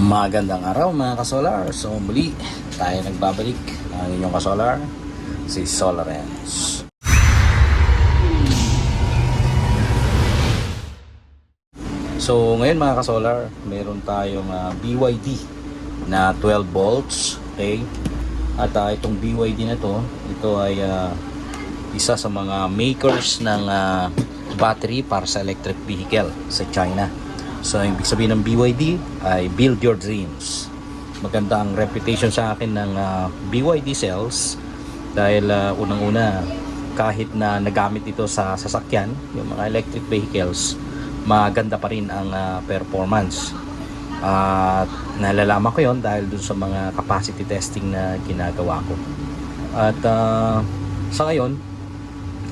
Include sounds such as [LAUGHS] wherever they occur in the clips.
Magandang araw mga kasolar. So muli tayo nagbabalik ang inyong kasolar, si Solarens. So ngayon mga kasolar, meron tayong ah, BYD na 12 volts. Okay? At ah, itong BYD na to, ito ay ah, isa sa mga makers ng ah, battery para sa electric vehicle sa China. So, ibig sabihin ng BYD ay Build Your Dreams. Maganda ang reputation sa akin ng ah, BYD cells dahil ah, unang-una kahit na nagamit ito sa sasakyan, yung mga electric vehicles, maganda pa rin ang ah, performance. At nalalaman ko yon dahil dun sa mga capacity testing na ginagawa ko. At ah, sa ngayon,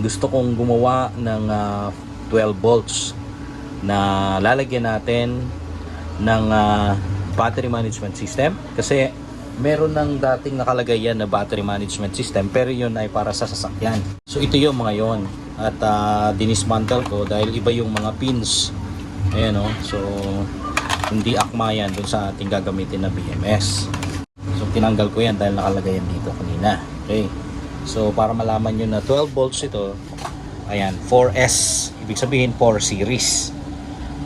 gusto kong gumawa ng ah, 12 volts na lalagyan natin ng ah, battery management system. Kasi meron ng dating nakalagay yan na battery management system pero yun ay para sa sasakyan. So ito yung mga yon at uh, dinismantle ko dahil iba yung mga pins. Ayan o so hindi akma yan dun sa ating gagamitin na BMS so tinanggal ko yan dahil nakalagay yan dito kanina. Okay. So para malaman nyo na 12 volts ito ayan 4S ibig sabihin 4 series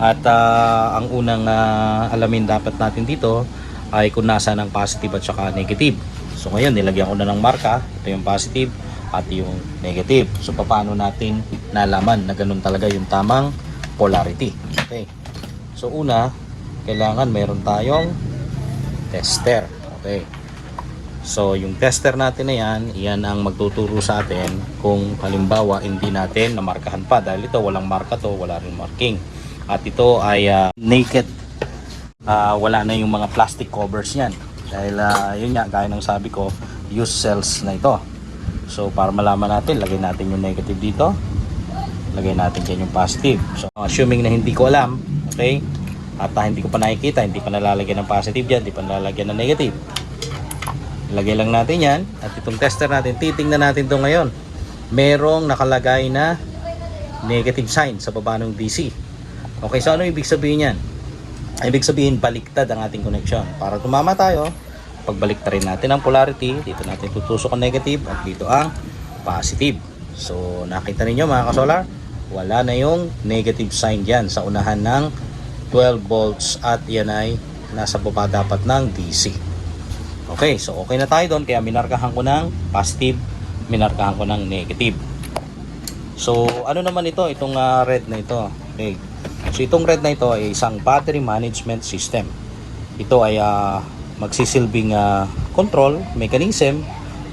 at ah, ang unang ah, alamin dapat natin dito ay kung nasa ng positive at saka negative. So ngayon nilagyan ko na ng marka, ito yung positive at yung negative. So paano natin nalaman na ganun talaga yung tamang polarity. Okay. So una, kailangan meron tayong tester. Okay. So yung tester natin na yan, yan ang magtuturo sa atin kung halimbawa hindi natin namarkahan pa dahil ito walang marka to, wala rin marking. At ito ay ah, naked. Ah, wala na yung mga plastic covers niyan. Dahil ah, yun nga, gaya ng sabi ko, use cells na ito. So para malaman natin, lagay natin yung negative dito. Lagay natin dyan yung positive. So assuming na hindi ko alam, okay? At ah, hindi ko pa nakikita, hindi pa nalalagyan ng positive dyan, hindi pa nalalagyan ng negative. Lagay lang natin yan. At itong tester natin, titingnan natin to ngayon. Merong nakalagay na negative sign sa baba ng DC. Okay, so ano ibig sabihin yan? Ibig sabihin, baliktad ang ating connection. Para tumama tayo, pagbaliktarin natin ang polarity, dito natin tutusok ang negative at dito ang positive. So, nakita ninyo mga kasolar, wala na yung negative sign dyan sa unahan ng 12 volts at yan ay nasa baba dapat ng DC. Okay, so okay na tayo doon kaya minarkahan ko ng positive, minarkahan ko ng negative. So, ano naman ito? Itong ah, red na ito. Okay. So, itong red na ito ay isang battery management system. Ito ay ah, magsisilbing ah, control mechanism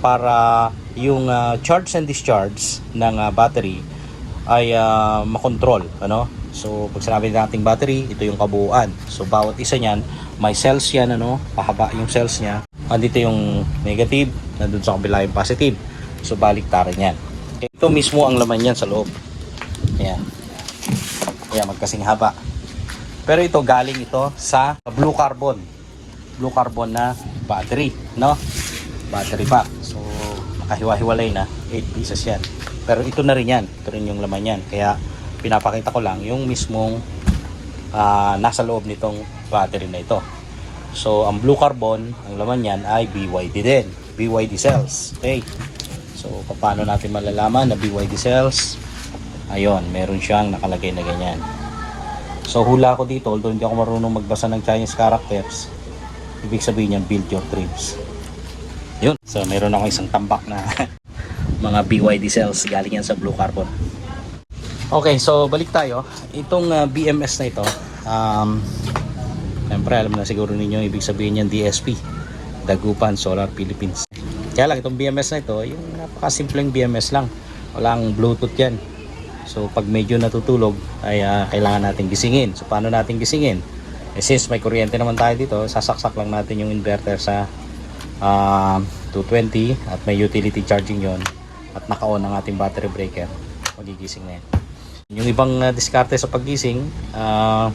para yung ah, charge and discharge ng ah, battery ay ah, makontrol. Ano? So, pag sinabi nating battery, ito yung kabuuan. So, bawat isa niyan, may cells yan, ano? Pahaba yung cells niya. Andito yung negative, nandun sa kabila yung positive. So, baliktaran yan. Ito mismo ang laman yan sa loob. Ayan. Ayan, magkasing haba. Pero ito, galing ito sa blue carbon. Blue carbon na battery, no? Battery pack. So, nakahiwa-hiwalay na. 8 pieces yan. Pero ito na rin yan. Ito rin yung laman yan. Kaya, pinapakita ko lang yung mismong ah, nasa loob nitong battery na ito. So, ang blue carbon, ang laman yan ay BYD din. BYD cells. Okay. So, paano natin malalaman na BYD cells? Ayun, meron siyang nakalagay na ganyan. So, hula ko dito, although hindi ako marunong magbasa ng Chinese characters, ibig sabihin yan, build your dreams. Yun. So, meron ako isang tambak na [LAUGHS] mga BYD cells galing yan sa blue carbon. Okay, so balik tayo. Itong ah, BMS na ito, um, Siyempre, alam na siguro ninyo ibig sabihin yan DSP. Dagupan Solar Philippines. Kaya lang itong BMS na ito, yung napakasimpleng BMS lang. Walang Bluetooth yan. So pag medyo natutulog ay ah, kailangan natin gisingin. So paano natin gisingin? Eh, since may kuryente naman tayo dito, sasaksak lang natin yung inverter sa ah, 220 at may utility charging yon at naka-on ang ating battery breaker. Magigising na yan. Yung ibang ah, diskarte sa paggising, ah,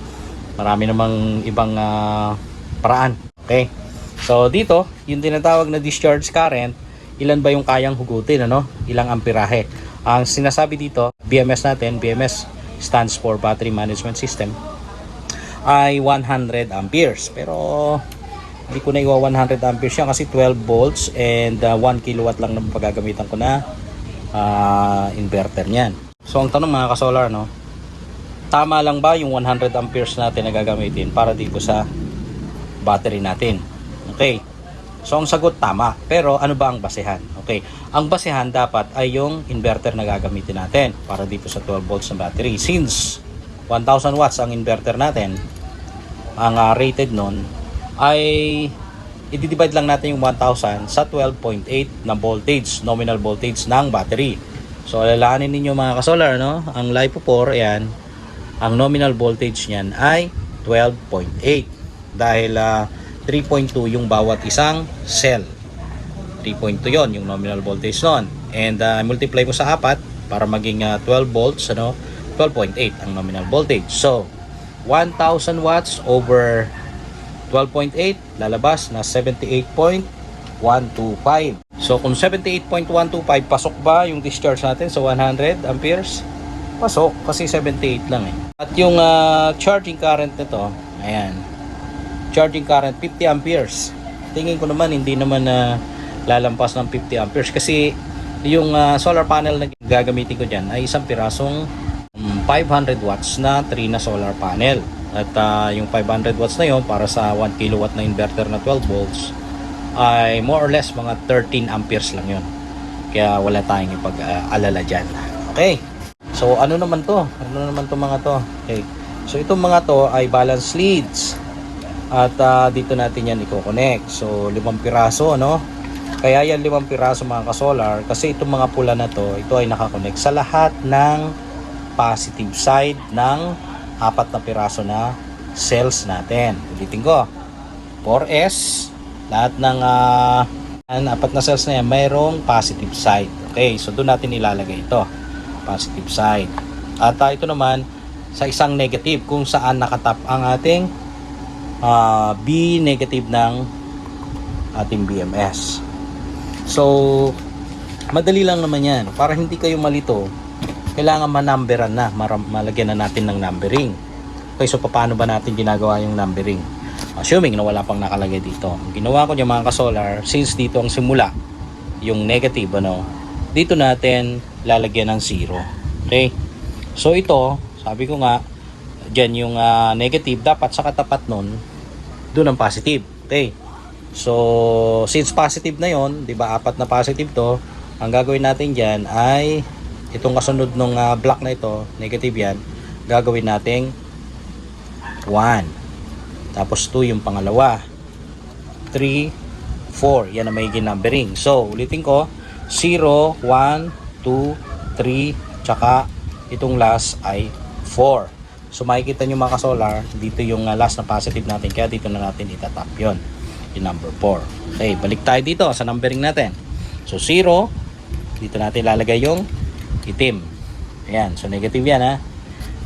marami namang ibang ah, paraan. Okay? So dito, yung tinatawag na discharge current, ilan ba yung kayang hugutin, ano? Ilang amperahe. Ang sinasabi dito, BMS natin, BMS stands for Battery Management System. ay 100 amperes. Pero hindi ko na iwa 100 amperes yan kasi 12 volts and uh, 1 kilowatt lang naman pagagamitan ko na ah, inverter niyan. So ang tanong mga ka-solar no, tama lang ba yung 100 amperes natin na gagamitin para dito sa battery natin? Okay. So ang sagot tama. Pero ano ba ang basehan? Okay. Ang basehan dapat ay yung inverter na gagamitin natin para dito sa 12 volts na battery. Since 1000 watts ang inverter natin, ang ah, rated nun ay i-divide lang natin yung 1000 sa 12.8 na voltage, nominal voltage ng battery. So alalahanin ninyo mga ka-solar, no? Ang LiPo 4, ayan, ang nominal voltage niyan ay 12.8 dahil ah, 3.2 yung bawat isang cell. 3.2 yon yung nominal voltage nun. And uh, multiply mo sa apat para maging ah, 12 volts, ano? 12.8 ang nominal voltage. So, 1,000 watts over 12.8 lalabas na 78.125. So kung 78.125 pasok ba yung discharge natin sa 100 amperes? Pasok kasi 78 lang eh. At yung ah, charging current nito, ayan. Charging current 50 amperes. Tingin ko naman hindi naman na lalampas ng 50 amperes kasi yung ah, solar panel na gagamitin ko diyan ay isang pirasong mm, 500 watts na 3 na solar panel. At ah, yung 500 watts na yon para sa 1 kilowatt na inverter na 12 volts ay more or less mga 13 amperes lang yon. Kaya wala tayong ipag-alala dyan. Okay. So ano naman to? Ano naman to mga to? Okay. So itong mga to ay balance leads. At ah, dito natin yan i-connect. So limang piraso no? Kaya yan limang piraso mga ka-solar kasi itong mga pula na to, ito ay nakakonect sa lahat ng positive side ng apat na piraso na cells natin. Ulitin ko. 4S, lahat ng ang apat na cells na yan, mayroong positive side. Okay, so doon natin ilalagay ito. Positive side. At ah, ito naman, sa isang negative, kung saan nakatap ang ating ah, B negative ng ating BMS. So, madali lang naman yan. Para hindi kayo malito, kailangan manumberan na, malagyan na natin ng numbering. Okay, so paano ba natin ginagawa yung numbering? Assuming na wala pang nakalagay dito. Ang ginawa ko yung mga ka-solar, since dito ang simula, yung negative, ano, dito natin lalagyan ng zero. Okay? So ito, sabi ko nga, dyan yung ah, negative, dapat sa katapat nun, doon ang positive. Okay? So, since positive na yon, 'di ba? Apat na positive 'to. Ang gagawin natin diyan ay itong kasunod ng block na ito, negative 'yan. Gagawin nating 1. Tapos 2 yung pangalawa. 3, 4. Yan ang may numbering. So, ulitin ko. 0, 1, 2, 3, tsaka itong last ay 4. So, makikita nyo mga solar dito yung uh, last na positive natin. Kaya dito na natin itatap yon yung number 4. Okay, balik tayo dito sa numbering natin. So, 0, dito natin lalagay yung itim. Ayan, so negative yan ha.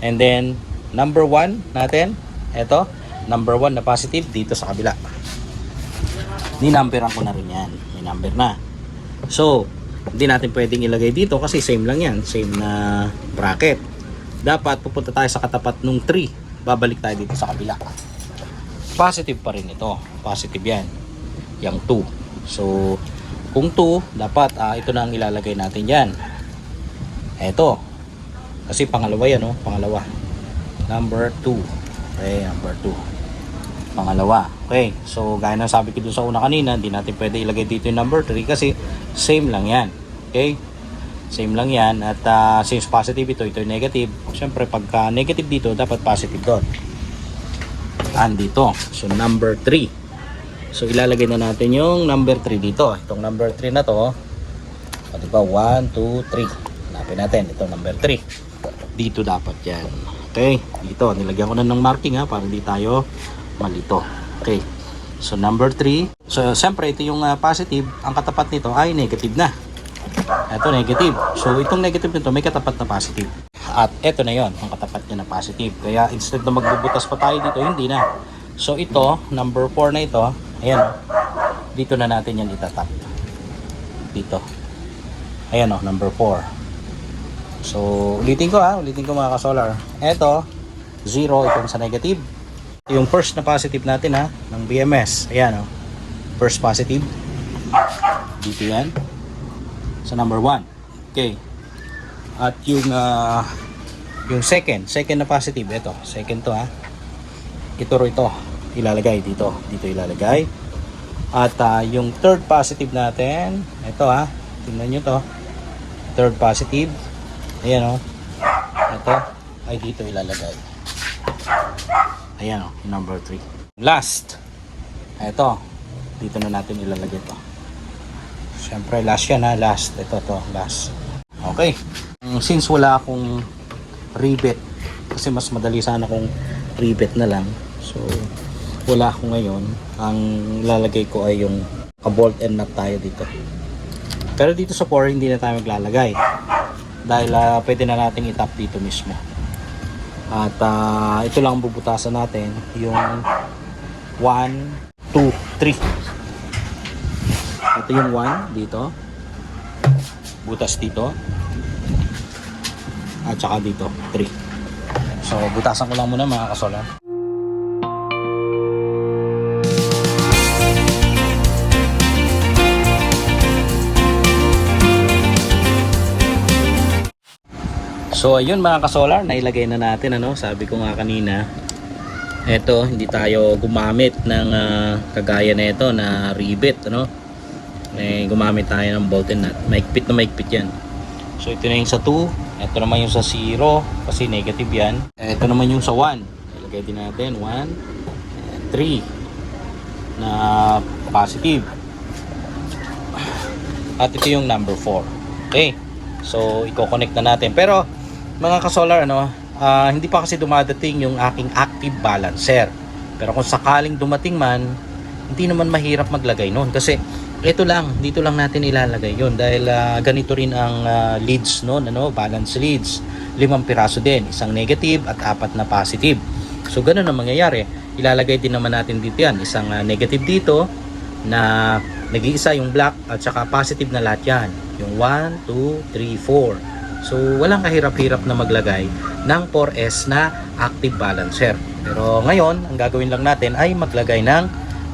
And then, number 1 natin, eto, number 1 na positive dito sa kabila. Ninumberan ko na rin yan. May number na. So, hindi natin pwedeng ilagay dito kasi same lang yan. Same na bracket. Dapat pupunta tayo sa katapat nung 3. Babalik tayo dito sa kabila positive pa rin ito. Positive yan. Yang 2. So, kung 2, dapat ah, ito na ang ilalagay natin yan. Ito. Kasi pangalawa yan, oh. Pangalawa. Number 2. Okay, number 2. Pangalawa. Okay, so gaya ng sabi ko dun sa una kanina, hindi natin pwede ilagay dito yung number 3 kasi same lang yan. Okay? Same lang yan. At ah, since positive ito, ito negative. Siyempre, pagka negative dito, dapat positive doon andito. So number 3. So ilalagay na natin yung number 3 dito. Itong number 3 na to. O diba? 1, 2, 3. Hanapin natin. Ito number 3. Dito dapat yan. Okay. Dito. Nilagyan ko na ng marking ha. Para hindi tayo malito. Okay. So number 3. So siyempre ito yung uh, positive. Ang katapat nito ay negative na. Ito negative. So itong negative nito may katapat na positive. At eto na yon ang katapat niya na positive. Kaya instead na magbubutas pa tayo dito, hindi na. So ito, number 4 na ito, ayan. Dito na natin yan itatap. Dito. Ayan o, number 4. So, ulitin ko ha, ulitin ko mga ka-solar. Ito, 0 itong sa negative. Yung first na positive natin ha, ng BMS. Ayan o. First positive. Dito yan. Sa number 1. Okay. At yung ah, yung second, second na positive, ito, second to ha. Ito ro ito, ilalagay dito, dito ilalagay. At ah, yung third positive natin, ito ha, tingnan nyo to. Third positive, ayan o. Ito, ay dito ilalagay. Ayan o, yung number 3. Last, ito, dito na natin ilalagay to. Siyempre, last yan ha, last. Ito to, last. Okay. Mm, Since wala akong rivet, kasi mas madali sana kung rivet na lang. So, wala ako ngayon. Ang lalagay ko ay yung ka-bolt and nut tayo dito. Pero dito sa 4, hindi na tayo maglalagay. Dahil ah, pwede na nating itap dito mismo. At ah, ito lang ang bubutasan natin. Yung 1, 2, 3. Ito yung 1 dito. Butas dito. At saka dito, 3. So, butasan ko lang muna mga kasola. So ayun mga kasolar, nailagay na natin ano, sabi ko nga kanina. Eto, hindi tayo gumamit ng ah, kagaya na ito na rivet ano. Eh, gumamit tayo ng bolt and nut. Maigpit na maigpit yan. So ito na yung sa 2, ito naman yung sa 0 kasi negative yan. Ito naman yung sa 1. Ilagay din natin 1 and 3 na positive. At ito yung number 4. Okay. So, i-connect na natin. Pero, mga kasolar, ano, ah, hindi pa kasi dumadating yung aking active balancer. Pero kung sakaling dumating man, hindi naman mahirap maglagay noon. Kasi, ito lang, dito lang natin ilalagay yon Dahil ah, ganito rin ang ah, leads noon, ano, balance leads. Limang piraso din, isang negative at apat na positive. So, ganun ang mangyayari. Ilalagay din naman natin dito yan. Isang ah, negative dito, na nag-iisa yung black at saka positive na lahat yan. Yung 1, 2, 3, 4. So, walang kahirap-hirap na maglagay ng 4S na active balancer. Pero ngayon, ang gagawin lang natin ay maglagay ng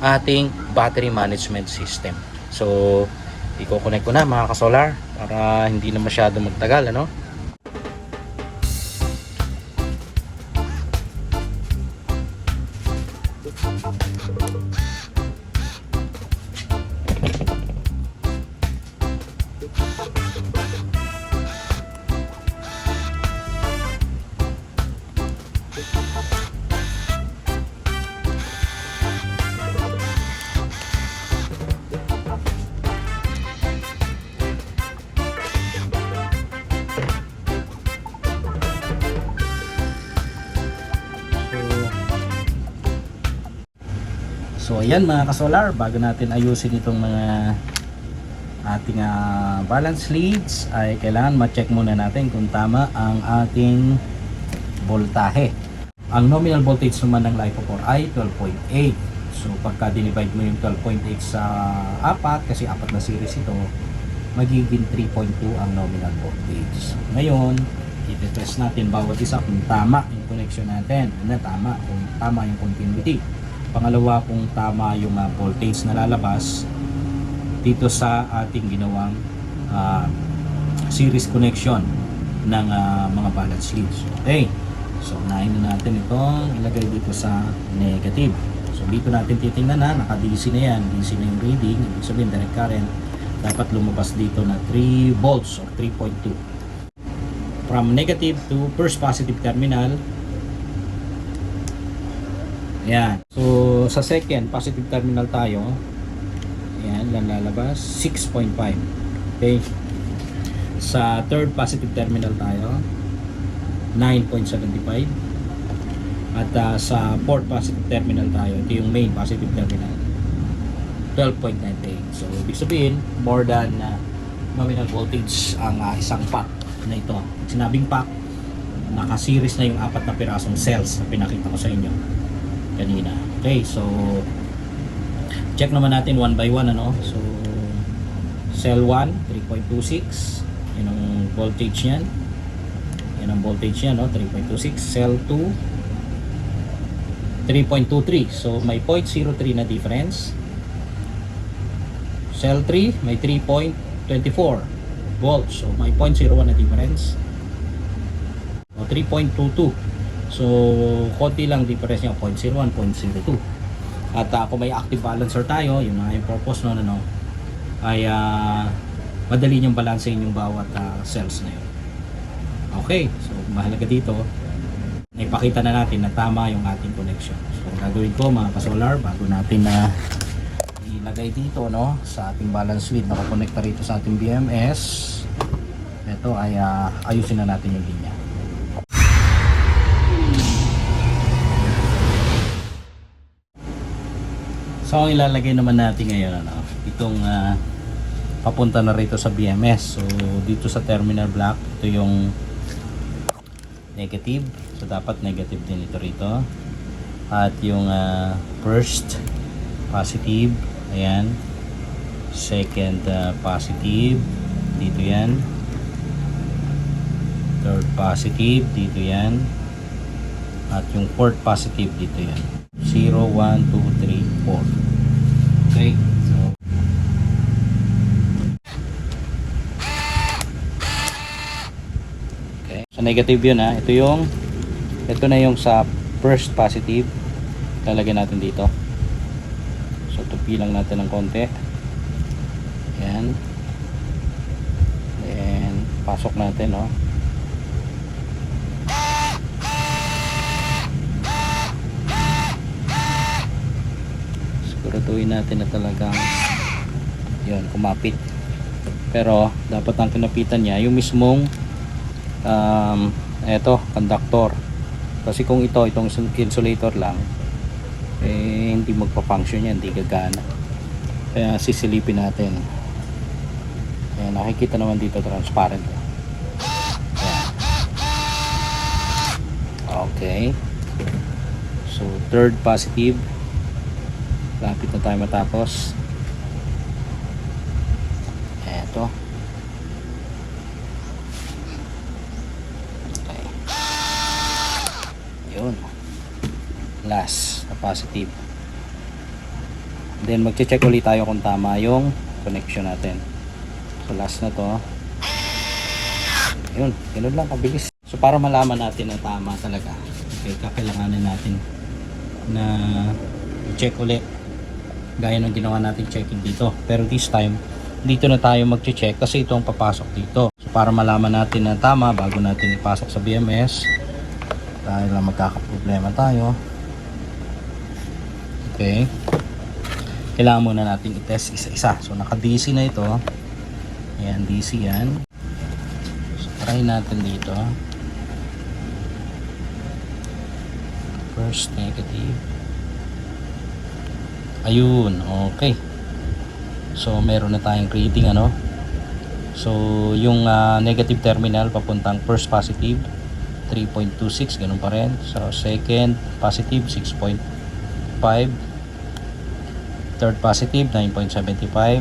ating battery management system. So, i-connect ko na mga kasolar para hindi na masyado magtagal. Ano? So ayan mga kasolar, bago natin ayusin itong mga ating ah, balance leads ay kailangan ma-check muna natin kung tama ang ating voltahe. Ang nominal voltage naman ng LiPo 4 ay 12.8. So pagka dinivide mo yung 12.8 sa 4 kasi apat na series ito, magiging 3.2 ang nominal voltage. Ngayon, i-test natin bawat isa kung tama yung connection natin. Ano tama, kung tama yung continuity. Pangalawa, kung tama yung ah, voltage na lalabas dito sa ating ginawang ah, series connection ng ah, mga balance leads. Okay. So, unahin na natin itong ilagay dito sa negative. So, dito natin titingnan na, naka-DC na yan. DC na yung reading. Ibig sabihin, direct current. Dapat lumabas dito na 3 volts or 3.2. From negative to first positive terminal, Ayan. So, sa second, positive terminal tayo. Ayan, lalabas. 6.5. Okay. Sa third positive terminal tayo. 9.75. At ah, sa fourth positive terminal tayo. Ito yung main positive terminal. 12.98. So, ibig sabihin, more than ah, nominal voltage ang ah, isang pack na ito. Sinabing pack, naka-series na yung apat na pirasong cells na pinakita ko sa inyo kanina. Okay, so check naman natin one by one ano. So cell 1 3.26 yan ang voltage niyan. Yan ang voltage niyan no, 3.26. Cell 2 3.23. So may 0.03 na difference. Cell 3 may 3.24 volts. So may 0.01 na difference. O 3.22. So konti lang difference niya 0.01, 0.02. At uh, kung may active balancer tayo, yun na yung purpose nun ano, ay ah, madali niyong balansehin yung bawat ah, cells na yun. Okay, so mahalaga dito, naipakita na natin na tama yung ating connection. So gagawin ko mga ka-solar, bago natin na ilagay dito no, sa ating balance suite, nakakonekta rito sa ating BMS, ito ay ah, ayusin na natin yung linya. So ang ilalagay naman natin ngayon ano, itong ah, papunta na rito sa BMS. So dito sa terminal block, ito yung negative. So dapat negative din ito rito. At yung ah, first positive, ayan. Second ah, positive, dito yan. Third positive, dito yan. At yung fourth positive, dito yan. 0, 1, 2, 3, 4. Okay, so Okay. So negative 'yun ha. Ito yung ito na yung sa first positive. Lalagyan natin dito. So tupi lang natin ng konti. Yan. Then pasok natin, no. Siguraduhin natin na talagang yun, kumapit. Pero dapat ang kinapitan niya yung mismong um, eto, conductor. Kasi kung ito, itong insulator lang, eh, hindi magpa-function yan, hindi gagana. Kaya sisilipin natin. Ayan, nakikita naman dito transparent. Ayan. Okay. So, third positive. Lapit na tayo matapos. Eto. Okay. Yun. Last na positive. Then magche-check ulit tayo kung tama yung connection natin. So last na to. Yun, ganun lang kabilis. So para malaman natin na tama talaga, okay, kakailanganin natin na check ulit gaya ng ginawa natin checking dito. Pero this time, dito na tayo magche-check kasi ito ang papasok dito. So para malaman natin na tama bago natin ipasok sa BMS, dahil lang magkakaproblema tayo. Okay. Kailangan muna natin i-test isa-isa. So naka-DC na ito. Ayan, DC yan. So try natin dito. First negative. Ayun, okay. So meron na tayong reading ano. So yung ah, negative terminal papuntang first positive 3.26 ganun pa rin. So second positive 6.5 third positive 9.75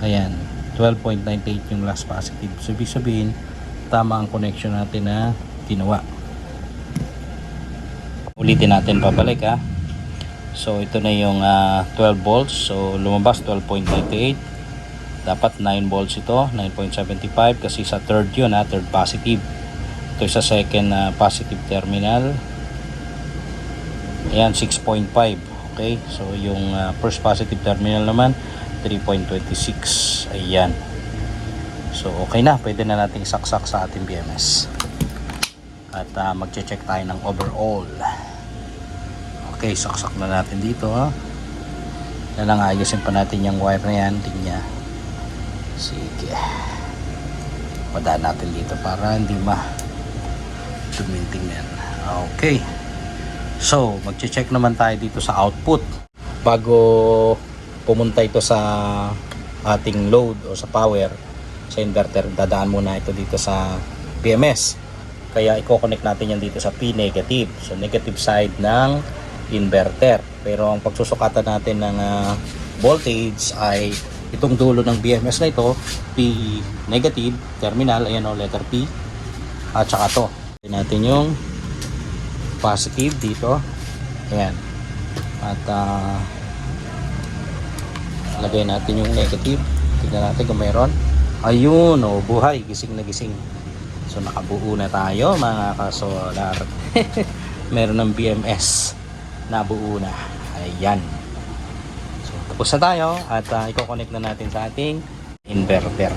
ayan 12.98 yung last positive so ibig sabihin tama ang connection natin na ginawa ulitin natin pabalik ha so ito na yung ah, 12 volts. So lumabas 12.98 dapat 9 volts ito 9.75 kasi sa third yun ha third positive. Ito sa second na positive terminal. Ayan 6.5 okay? So yung ah, first positive terminal naman 3.26 ayan. So okay na. Pwede na nating saksak sa ating BMS at uh, magche-check tayo ng overall okay saksak na natin dito ha na lang ayusin pa natin yung wire na yan linya sige padaan natin dito para hindi ma tuminting yan okay So, magche-check naman tayo dito sa output bago pumunta ito sa ating load o sa power sa inverter. Dadaan muna ito dito sa PMS. Kaya i-connect natin yan dito sa P negative. So, negative side ng inverter. Pero ang pagsusukatan natin ng ah, voltage ay itong dulo ng BMS na ito, P negative terminal, ayan o, letter P. At saka to. Natin yung positive dito Ayan. At ah, lagay natin yung negative. Tignan natin kung mayroon. Ayun, oh, buhay. Gising na gising. So nakabuo na tayo mga kasolar. [LAUGHS] Meron ng BMS. Nabuo na. Ayan. So tapos na tayo at uh, i-connect na natin sa ating inverter.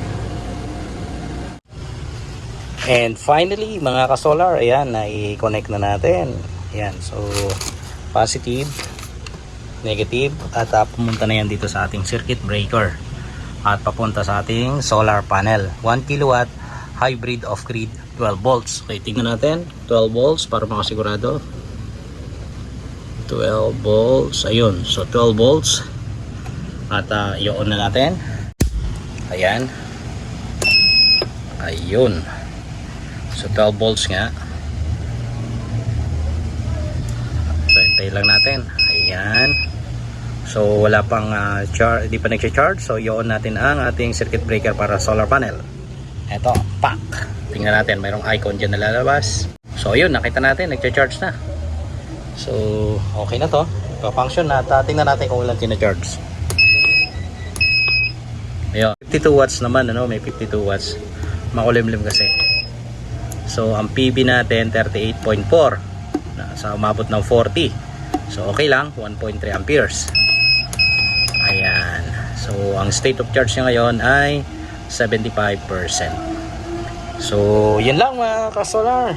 And finally, mga ka-solar, ayan, na-connect na natin. Ayan, so positive, negative, at uh, pumunta na yan dito sa ating circuit breaker. At papunta sa ating solar panel. 1 kilowatt hybrid off-grid 12 volts. Okay, tingnan natin. 12 volts para makasigurado. 12 volts. Ayun, so 12 volts. At uh, i-on na natin. Ayan. Ayun. So 12 volts nga. So hintay lang natin. Ayan. So wala pang uh, char hindi pa nagcha-charge. So i-on natin ang ating circuit breaker para solar panel. Eto, pak. Tingnan natin, mayroong icon dyan na lalabas. So ayun, nakita natin, nagcha-charge na. So okay na to. Pa-function na. Tingnan natin kung ilan tina-charge. Ayun, 52 watts naman, ano, may 52 watts. Makulimlim kasi. So, ang PB natin, 38.4. Na, sa umabot ng 40. So, okay lang, 1.3 amperes. Ayan. So, ang state of charge niya ngayon ay 75%. So, yun lang mga kasolar.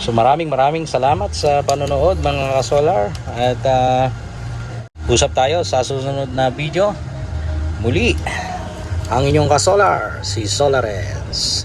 So, maraming maraming salamat sa panonood mga kasolar. At, uh, usap tayo sa susunod na video. Muli, ang inyong kasolar, si Solarens.